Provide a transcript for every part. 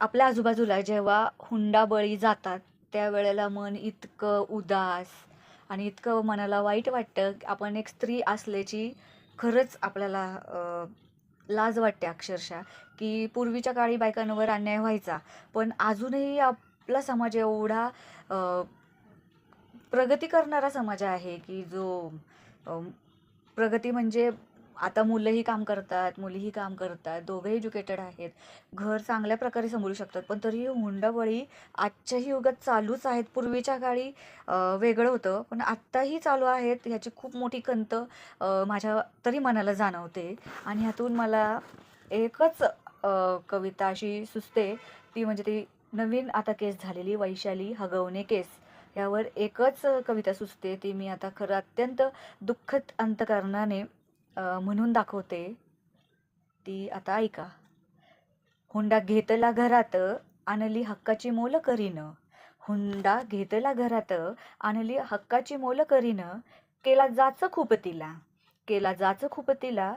आपल्या आजूबाजूला जेव्हा हुंडाबळी जातात त्यावेळेला मन इतकं उदास आणि इतकं मनाला वाईट वाटतं आपण एक स्त्री असल्याची खरंच आपल्याला लाज वाटते अक्षरशः की पूर्वीच्या काळी बायकांवर अन्याय व्हायचा. पण अजूनही आपला समाज एवढा प्रगती करणारा समाज आहे की जो प्रगती म्हणजे आता मुलंही काम करतात मुलीही काम करतात दोघंही एज्युकेटेड आहेत. घर चांगल्या प्रकारे सांभाळू शकतात. पण तरीही हुंडाबळी आजच्याही युगात चालूच आहेत. पूर्वीच्या काळी वेगळं होतं. पण आत्ताही चालू आहेत. ह्याची खूप मोठी खंत माझ्या तरी मनाला जाणवते. आणि ह्यातून मला एकच कविता अशी सुचते. ती म्हणजे ती नवीन आता केस झालेली वैशाली हगवणे केस. यावर एकच कविता सुचते. ती मी आता खरं अत्यंत दुःखद अंतकरणाने म्हणून दाखवते. ती आता ऐका. हुंडा घेतला घरात आणली हक्काची मोल करीन. हुंडा घेतला घरात आणली हक्काची मोल करीन. केला जाच खूप तिला. केला जाच खूप तिला.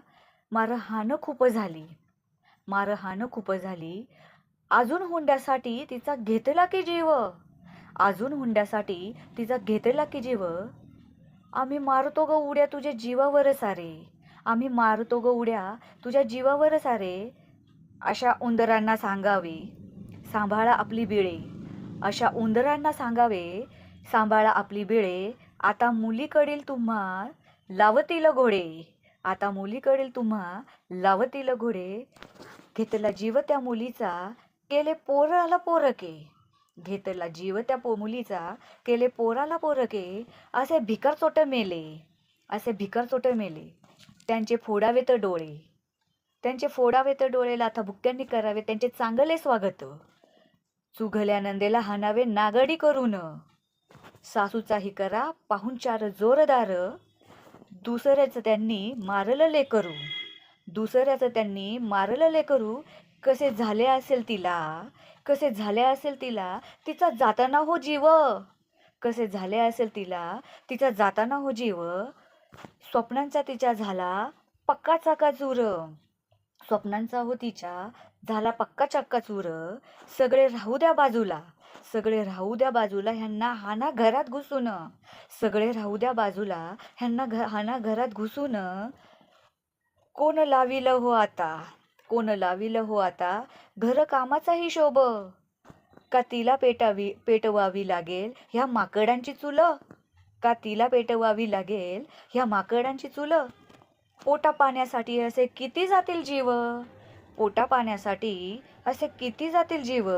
मारहाण खूप झाली. मारहाण खूप झाली. अजून हुंड्यासाठी तिचा घेतला की जीव? अजून हुंड्यासाठी तिचा घेतला की जीव? आम्ही मारतो ग उड्या तुझ्या जीवावर सारे. आम्ही मारतो ग उड्या. तुझ्या जीवावरच अरे. अशा उंदरांना सांगावे. सांभाळा आपली बिळे. अशा उंदरांना सांगावे. सांभाळा आपली बिळे. आता मुलीकडील तुम्हा लावतील घोडे. आता मुलीकडील तुम्हा लावतील घोडे. घेतला जीव त्या मुलीचा केले पोराला पोरके. घेतला जीव त्या पो मुलीचा केले पोराला पोरके. असे भिकार चोट मेले. असे भिकार चोट मेले. त्यांचे फोडावेत डोळे. त्यांचे फोडावेत डोळे आता भुक्त्यांनी करावे त्यांचे चांगले स्वागत. चुघल्या नंदेला हाणावे नागडी करून. सासूचाही करा पाहुणचार जोरदार. दुसऱ्याचं त्यांनी मारलं लेकरू दुसऱ्याचं त्यांनी मारलं लेकरू कसे झाले असेल तिला? कसे झाले असेल तिला? तिचा जाताना हो जीव. कसे झाले असेल तिला? तिचा जाताना हो जीव. स्वप्नांचा तिच्या झाला पक्का चाका चूर स्वप्नांचा हो तिच्या झाला पक्का चक्का चूर सगळे राहू द्या बाजूला. सगळे राहू द्या बाजूला ह्यांना हाना घरात घुसून. सगळे राहू द्या बाजूला ह्यांना घ हाना घरात घुसून. कोण लाविल हो आता? कोण लाविल हो आता? घर कामाचा हिशोब का तिला पेटावी पेटवावी लागेल ह्या माकडांची चुलं? का तिला पेटवावी लागेल? ह्या माकडांची चुलं. पोटा पाण्यासाठी असे किती जातील जीव? पोटा पाण्यासाठी असे किती जातील जीव?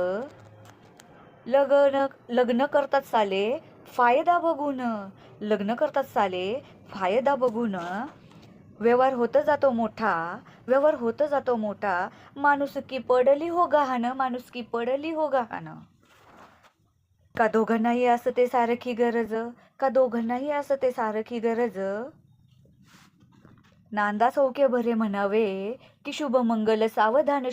लग्न लग्न करतात साले फायदा बघून. लग्न करतात साले फायदा बघून. व्यवहार होत जातो मोठा व्यवहार होत जातो मोठा. माणूस की पडली हो गहाण माणूस की पडली हो गहाण. का दोघांनाही असं ते सारखी गरज? का दोघांनाही असं ते सारखी गरज? नांदा चौके भरे म्हणावे की शुभमंगल सावधान